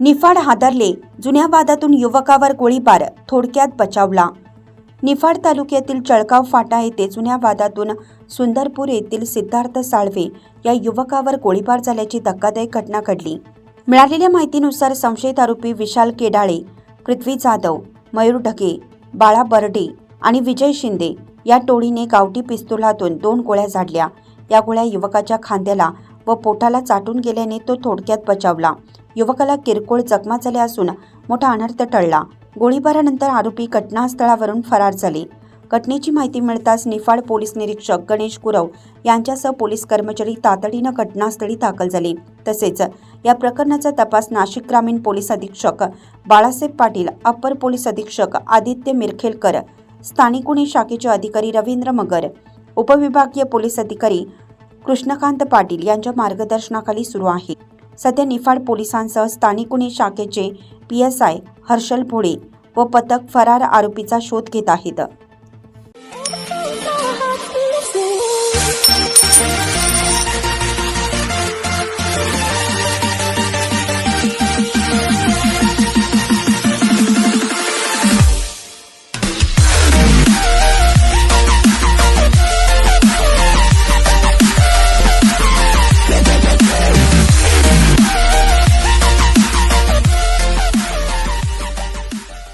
निफाड हादरले. जुन्या वादातून युवकावर गोळीबार थोडक्यात बचावला. निफाड तालुक्यातील चळकाव फाटा येथे जुन्या वादातून सुंदरपूर येथील सिद्धार्थ साळवे या युवकावर गोळीबार झाल्याची धक्कादायक घटना घडली. मिळालेल्या माहितीनुसार संशयित आरोपी विशाल केडाळे पृथ्वी जाधव मयूर ढगे बाळा बर्डे आणि विजय शिंदे या टोळीने गावठी पिस्तुलातून दोन गोळ्या झाडल्या. या गोळ्या युवकाच्या खांद्याला व पोटाला चाटून गेल्याने तो थोडक्यात बचावला. युवकाला किरकोळ जखमा झाल्या असून मोठा अनर्थ टळला. गोळीबारानंतर आरोपी घटनास्थळावरून फरार झाले. घटनेची माहिती मिळताच निफाड पोलीस निरीक्षक गणेश गुरव यांच्यासह पोलीस कर्मचारी तातडीनं घटनास्थळी दाखल झाले. तसेच या प्रकरणाचा तपास नाशिक ग्रामीण पोलीस अधीक्षक बाळासाहेब पाटील अप्पर पोलीस अधीक्षक आदित्य मिरखेलकर स्थानिक गुन्हे शाखेचे अधिकारी रवींद्र मगर उपविभागीय पोलीस अधिकारी कृष्णकांत पाटील यांच्या मार्गदर्शनाखाली सुरू आहे. सध्या निफाड पोलिसांसह स्थानिक गुन्हे शाखेचे P S I Harshal Bhole व पथक फरार आरोपीचा शोध घेत आहेत.